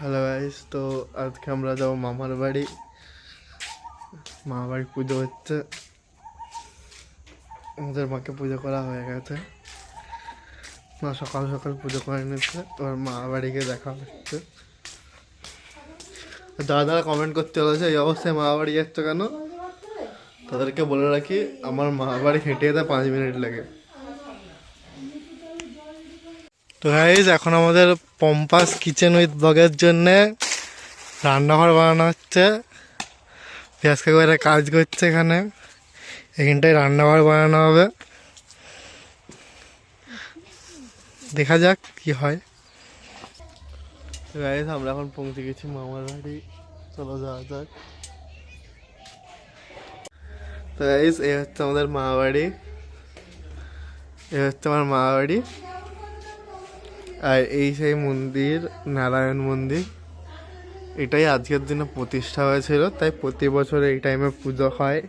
Hello guys তো আজকে আমরা যাব মামার বাড়ি। মামার বাড়ি পুজো হচ্ছে। আমাদের মাকে পুজো করা হয়ে গেছে। মা সকাল সকাল পুজো করে নিচ্ছে। এবার মা বাড়িকে দেখা হচ্ছে। দাদা দাদা কমেন্ট করতে বলেছে, এই অবস্থায় মা বাড়ি যাচ্ছ কেন? তাদেরকে বলে রাখি, আমার মা বাড়ি হেঁটে যেতে পাঁচ মিনিট লাগে। তো গাইজ এখন আমাদের পম্পাস কিচেন উইথ ব্লগের জন্যে রান্নাঘর বানানো হচ্ছে। পেঁয়াজ কাকুরা কাজ করছে এখানে। এখানটায় রান্নাঘর বানানো হবে। দেখা যাক কি হয়। গাইজ আমরা এখন পৌঁছে গেছি মামার বাড়ি। চলো যাওয়া যাক। তো গাইজ এই হচ্ছে আমাদের মা বাড়ি। এই হচ্ছে আমার মা বাড়ি। আর এই সেই মন্দির নারায়ণ মন্দির এটাই আজকের দিনে প্রতিষ্ঠা হয়েছিল। তাই প্রতি বছর এই টাইমে পুজো হয়।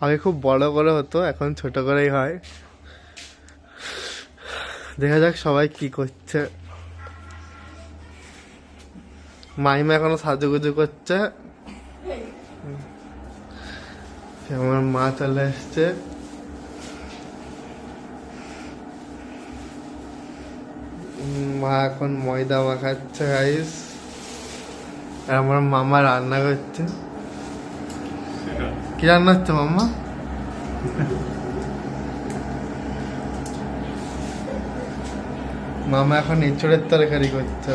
আগে খুব বড় করে হতো এখন ছোট করেই হয়। দেখা যাক সবাই কি করছে। মাইমা এখনও সাজুগুজু করছে। আমার মা চলে এসছে। মা এখন ময়দা মাখাচ্ছে গাইস আর আমার মামা রান্না করছে। কি রান্না হচ্ছে, মাম্মা? মামা এখন এঁচড়ের তরকারি করছে।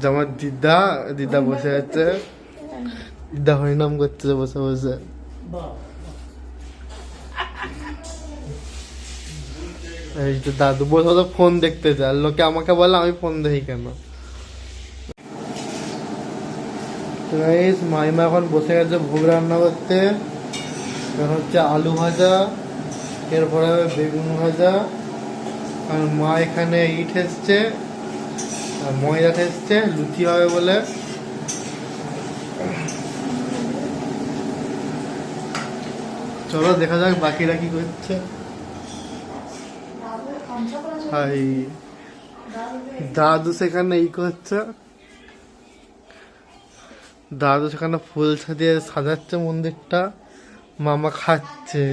যে আমার দিদা দিদা বসে আছে। দিদা হরিনাম করছে বসে বসে। যে দাদু বসে তো ফোন দেখতে আর লোকে আমাকে বলে, আমি ফোন দেখি কেন? মাইমা এখন বসে গেছে ভোগ রান্না করতে। হচ্ছে আলু ভাজা, এরপরে হবে বেগুন ভাজা। আর মা এখানে ইট এসছে আর ময়দা ঠেসছে লুচি হবে বলে। চলো দেখা যাক বাকিরা কি করছে। হাই। দাদু সেখানে ই করছে। দাদু সেখানে ফুল সাজিয়ে সাজাচ্ছে মন্দিরটা। মামা খাচ্ছে।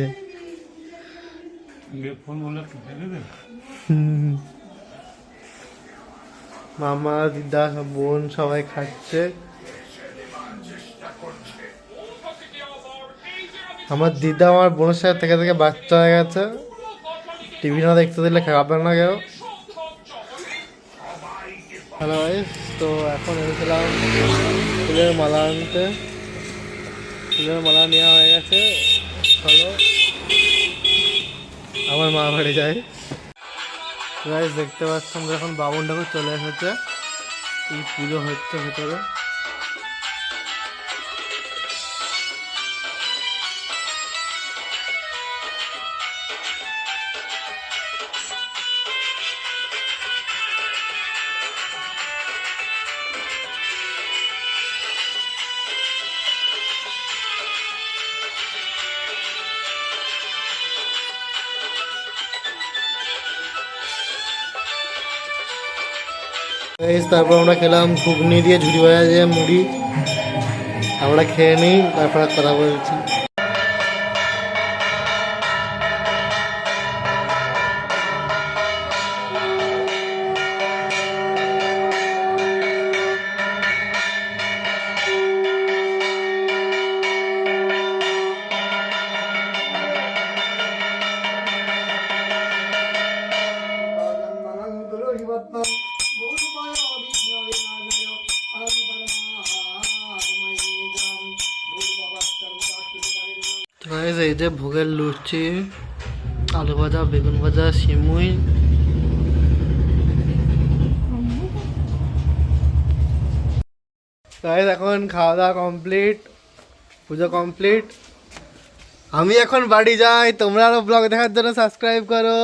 মামা দিদা বোন সবাই খাচ্ছে। আমার দিদা আমার বোনের সাথে থেকে থেকে বাচ্চা হয়ে গেছে। টিভি না দেখতে দিলে খাবে না কেউ। হ্যালো গাইস তো এখন এসেছিলাম ফুলের মালা আনতে। ফুলের মালা নেওয়া হয়ে গেছে। চলো, আমার মা বাড়ি যাই। দেখতে পাচ্ছ আমরা এখন চলে এসেছে, এই পুজো হচ্ছে ভেতরে। তারপর আমরা খেলাম ঘুগনি দিয়ে ঝুড়ি ভাজা দিয়ে মুড়ি। আমরা খেয়ে নিই, তারপর কথা বলছি। এই যে ভোগের লুচি, আলু ভাজা, বেগুন ভাজা সিমুই এখন খাওয়া দাওয়া কমপ্লিট পুজো কমপ্লিট আমি এখন বাড়ি যাই, তোমরা আরও ব্লগ দেখার জন্য সাবস্ক্রাইব করো।